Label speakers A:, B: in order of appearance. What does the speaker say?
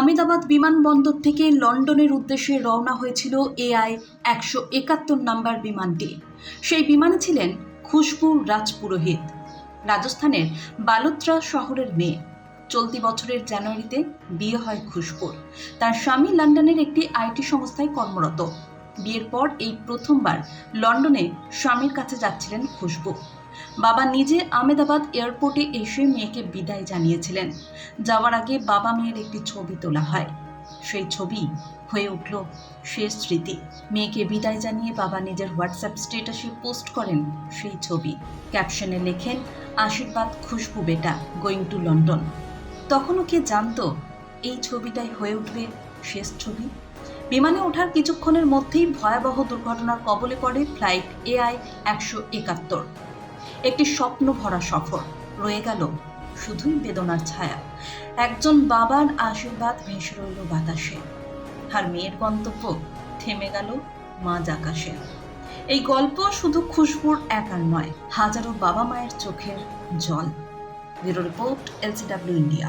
A: আমেদাবাদ বিমানবন্দর থেকে লন্ডনের উদ্দেশ্যে রওনা হয়েছিল এআই একশো একাত্তর নাম্বার বিমানটি। সেই বিমানে ছিলেন খুশবু রাজপুরোহিত, রাজস্থানের বালোত্রা শহরের মেয়ে। চলতি বছরের জানুয়ারিতে বিয়ে হয় খুশবুর। তার স্বামী লন্ডনের একটি আইটি সংস্থায় কর্মরত। বিয়ের পর এই প্রথমবার লন্ডনে স্বামীর কাছে যাচ্ছিলেন খুশবু। বাবা নিজে আমেদাবাদ এয়ারপোর্টে এসে মেয়েকে বিদায় জানিয়েছিলেন। যাওয়ার আগে বাবা মেয়ের একটি ছবি তোলা হয়। সেই ছবি হয়ে উঠল শেষ স্মৃতি। মেয়েকে বিদায় জানিয়ে বাবা নিজের হোয়াটসঅ্যাপ স্ট্যাটাসে পোস্ট করেন সেই ছবি। ক্যাপশনে লেখেন, আশীর্বাদ খুশবু বেটা, গোয়িং টু লন্ডন। তখনও কে জানতো এই ছবিটাই হয়ে উঠবে শেষ ছবি? বিমানে ওঠার কিছুক্ষণের মধ্যেই ভয়াবহ দুর্ঘটনার কবলে পড়ে ফ্লাইট এআই একশো একাত্তর। একটি স্বপ্ন ভরা সফর। রয়ে গেল শুধুই বেদনার ছায়া। একজন বাবার আশীর্বাদ ভেসে রইল বাতাসে। আর মেয়ের গন্তব্য থেমে গেল মাঝ আকাশে এই গল্প শুধু খুশবুর একার নয়, হাজারো বাবা মায়ের চোখের জল। Bureau report, LCW India.